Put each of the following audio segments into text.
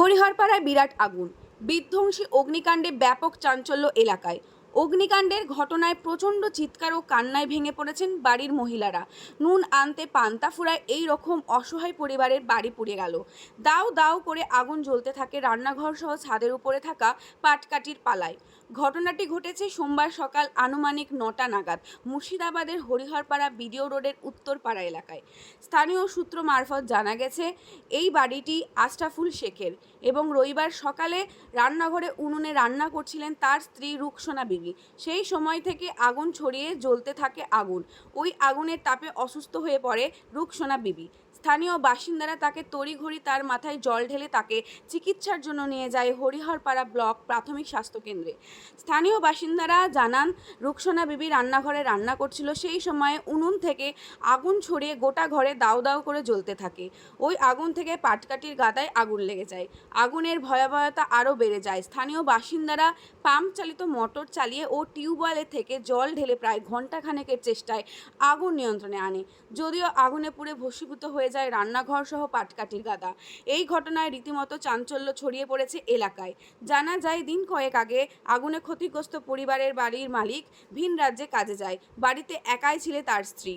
হরিহরপাড়ায় বিরাট আগুন। বিধ্বংসী অগ্নিকাণ্ডে ব্যাপক চাঞ্চল্য এলাকায়। অগ্নিকাণ্ডের ঘটনায় প্রচণ্ড চিৎকার ও কান্নায় ভেঙে পড়েছেন বাড়ির মহিলারা। নুন আনতে পান্তা ফুরায় এই রকম অসহায় পরিবারের বাড়ি পুড়ে গেল। দাও দাও করে আগুন জ্বলতে থাকে রান্নাঘর সহ ছাদের উপরে থাকা পাটকাঠির পালায়। ঘটনাটি ঘটেছে সোমবার সকাল আনুমানিক নটা নাগাদ মুর্শিদাবাদের হরিহরপাড়া বিডিও রোডের উত্তরপাড়া এলাকায়। স্থানীয় সূত্র মারফত জানা গেছে, এই বাড়িটি আশরাফুল শেখের এবং রবিবার সকালে রান্নাঘরে উনুনে রান্না করছিলেন তার স্ত্রী রুকসোনা বিবি সেই সময় থেকে আগুন ছড়িয়ে জ্বলতে থাকে আগুন। ওই আগুনের তাপে অসুস্থ হয়ে পড়ে রুকসোনা বিবি। স্থানীয় বাসিন্দারা তাকে তড়িঘড়ি তার মাথায় জল ঢেলে তাকে চিকিৎসার জন্য নিয়ে যায় হরিহরপাড়া ব্লক প্রাথমিক স্বাস্থ্যকেন্দ্রে। স্থানীয় বাসিন্দারা জানান, রুকসোনা বিবি রান্নাঘরে রান্না করছিল, সেই সময়ে উনুন থেকে আগুন ছড়িয়ে গোটা ঘরে দাউ দাউ করে জ্বলতে থাকে। ওই আগুন থেকে পাটকাটির গাদায় আগুন লেগে যায়। আগুনের ভয়াবহতা আরও বেড়ে যায়। স্থানীয় বাসিন্দারা পাম্প চালিত মোটর চালিয়ে ও টিউবওয়েলের থেকে জল ঢেলে প্রায় ঘণ্টাখানেকের চেষ্টায় আগুন নিয়ন্ত্রণে আনে। যদিও আগুনে পুড়ে ভস্মীভূত হয়ে যায় রান্নাঘর সহ পাটকাঠির গাদা। এই ঘটনায় রীতিমতো চাঞ্চল্য ছড়িয়ে পড়েছে এলাকায়। জানা যায়, দিন কয়েক আগে আগুনে ক্ষতিগ্রস্ত পরিবারের বাড়ির মালিক ভিন রাজ্যে কাজে যায়। বাড়িতে একাই ছিলে তার স্ত্রী।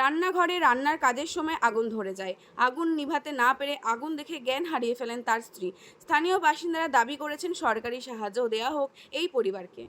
রান্নাঘরে রান্নার কাজের সময় আগুন ধরে যায়। আগুন নিভাতে না পেরে আগুন দেখে জ্ঞান হারিয়ে ফেলেন তার স্ত্রী। স্থানীয় বাসিন্দারা দাবি করেছেন, সরকারি সাহায্য দেওয়া হোক এই পরিবারকে।